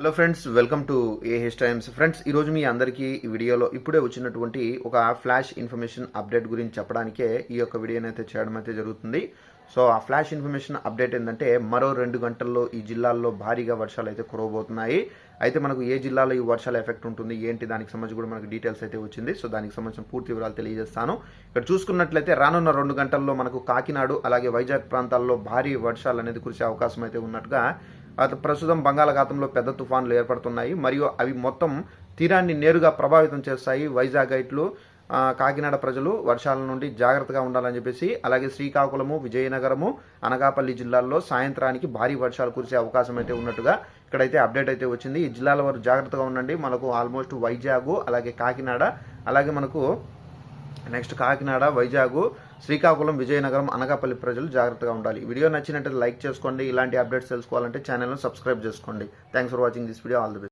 Hello friends welcome to A H times friends ఈరోజు మీ అందరికీ ఈ వీడియోలో ఇప్పుడే వచ్చినటువంటి ఒక ఫ్లాష్ ఇన్ఫర్మేషన్ అప్డేట్ గురించి చెప్పడానికే ఈ యొక్క వీడియోని అయితే చేయడం అయితే జరుగుతుంది. సో ఆ ఫ్లాష్ ఇన్ఫర్మేషన్ అప్డేట్ ఏంటంటే మరో రెండు గంటల్లో ఈ జిల్లాల్లో భారీగా వర్షాలు అయితే కురవబోతున్నాయి. అయితే మనకు ఏ జిల్లాలో ఈ వర్షాల ఎఫెక్ట్ ఉంటుంది ఏంటి దానికి సంబంధించి కూడా మనకు డీటెయిల్స్ అయితే వచ్చింది. సో దానికి సంబంధించిన పూర్తి వివరాలు తెలియజేస్తాను. ఇక్కడ చూసుకున్నట్లయితే రానున్న రెండు గంటల్లో మనకు కాకినాడ అలాగే వైజాగ్ ప్రాంతాల్లో భారీ వర్షాలు అనేది కురిసే అవకాశం అయితే ఉన్నట్టుగా ప్రస్తుతం బంగాళాఖాతంలో పెద్ద తుఫాన్లు ఏర్పడుతున్నాయి. మరియు అవి మొత్తం తీరాన్ని నేరుగా ప్రభావితం చేస్తాయి. వైజాగ్ హైట్లు కాకినాడ ప్రజలు వర్షాల నుండి జాగ్రత్తగా ఉండాలని చెప్పేసి అలాగే శ్రీకాకుళము విజయనగరము అనకాపల్లి జిల్లాల్లో సాయంత్రానికి భారీ వర్షాలు కురిసే అవకాశం అయితే ఉన్నట్టుగా ఇక్కడైతే అప్డేట్ అయితే వచ్చింది. ఈ జిల్లాల వారు జాగ్రత్తగా ఉండండి. మనకు ఆల్మోస్ట్ వైజాగ్ అలాగే కాకినాడ అలాగే మనకు నెక్స్ట్ కాకినాడ వైజాగ్ శ్రీకాకుళం విజయనగరం అనకాపల్లి ప్రజలు జాగ్రత్తగా ఉండాలి. వీడియో నచ్చినట్టు లైక్ చేసుకోండి. ఇలాంటి అప్డేట్స్ తెలుసుకోవాలంటే ఛానల్ను సబ్స్క్రైబ్ చేసుకోండి. Thanks for watching this video all the best